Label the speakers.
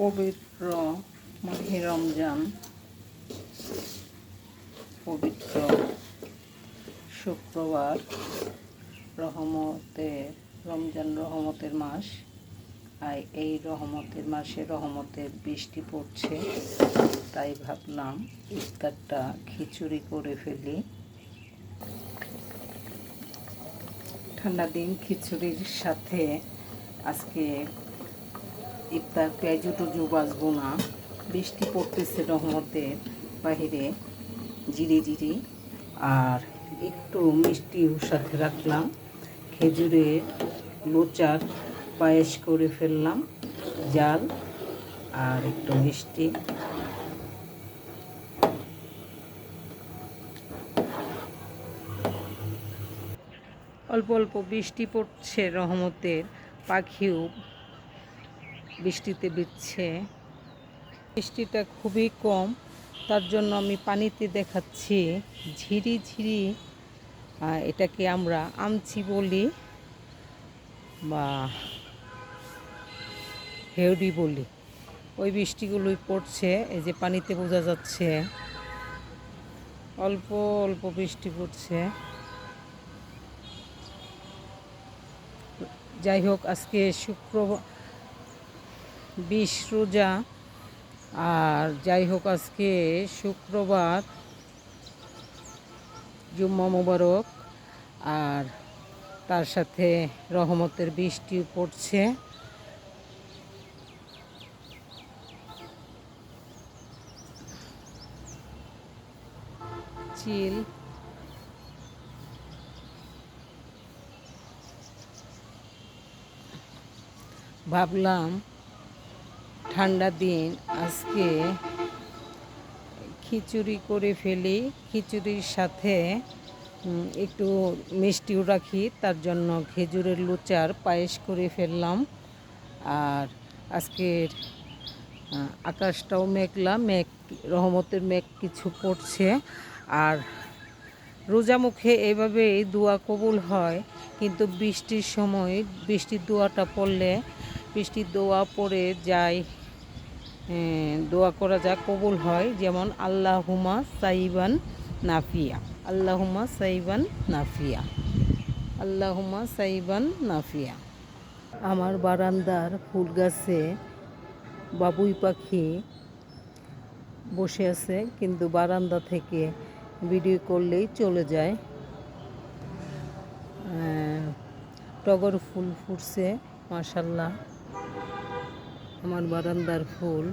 Speaker 1: পবিত্র মাহে রমজান। পবিত্র শুক্রবার রহমতের রমজান রহমতের মাস। আর এই রহমতের মাসে রহমতের বৃষ্টি পড়ছে, তাই ভাবলাম ইফতারটা খিচুড়ি করে ফেলি। ঠান্ডা দিন খিচুড়ির সাথে আজকে ইফতার পেঁয়াজু টুজু বাজবো না। বৃষ্টি পড়তেছে রহমতের বাহিরে, জিরি জিরি। আর একটু মিষ্টিও সাথে রাখলাম খেজুরের লোচার পায়েস করে ফেললাম, জাল আর একটু মিষ্টি। অল্প অল্প বৃষ্টি পড়ছে রহমতের, পাখিও বৃষ্টিতে বিচ্ছে বৃষ্টিটা খুবই কম, তার জন্য আমি পানিতে দেখাচ্ছি, ঝিরি ঝিরি এটাকে আমরা আমচি বলি বা হেউডি বলি। ওই বৃষ্টিগুলোই পড়ছে, এই যে পানিতে বোঝা যাচ্ছে, অল্প অল্প বৃষ্টি পড়ছে। যাই হোক, আজকে শুক্রবার বিশ রোজা। আর যাই হোক, আজকে শুক্রবার, জুম্মা মোবারক। আর তার সাথে রহমতের বৃষ্টি পড়ছে। চিল। ভাবলাম ঠান্ডা দিন, আজকে খিচুড়ি করে ফেলি। খিচুড়ির সাথে একটু মিষ্টিও রাখি, তার জন্য খেজুরের লুচার পায়েস করে ফেললাম। আর আজকের আকাশটাও মেঘলা, মেঘ, রহমতের মেঘ কিছু পড়ছে। আর রোজা মুখে এভাবেই দোয়া কবুল হয়, কিন্তু বৃষ্টির সময় বৃষ্টির দোয়াটা পড়লে, বৃষ্টির দোয়া পড়ে যায় দোয়া করা যা কবুল হয়। যেমন আল্লাহুমা সাইবান নাফিয়া। আল্লাহুমা সাইবান নাফিয়া। আল্লাহুমা সাইবান নাফিয়া। আমার বারান্দার ফুল গাছে বাবুই পাখি বসে আছে, কিন্তু বারান্দা থেকে ভিডিও করলেই চলে যায়। টগর ফুল ফুটছে, মাশাল্লাহ। আমার বারান্দার ফুল।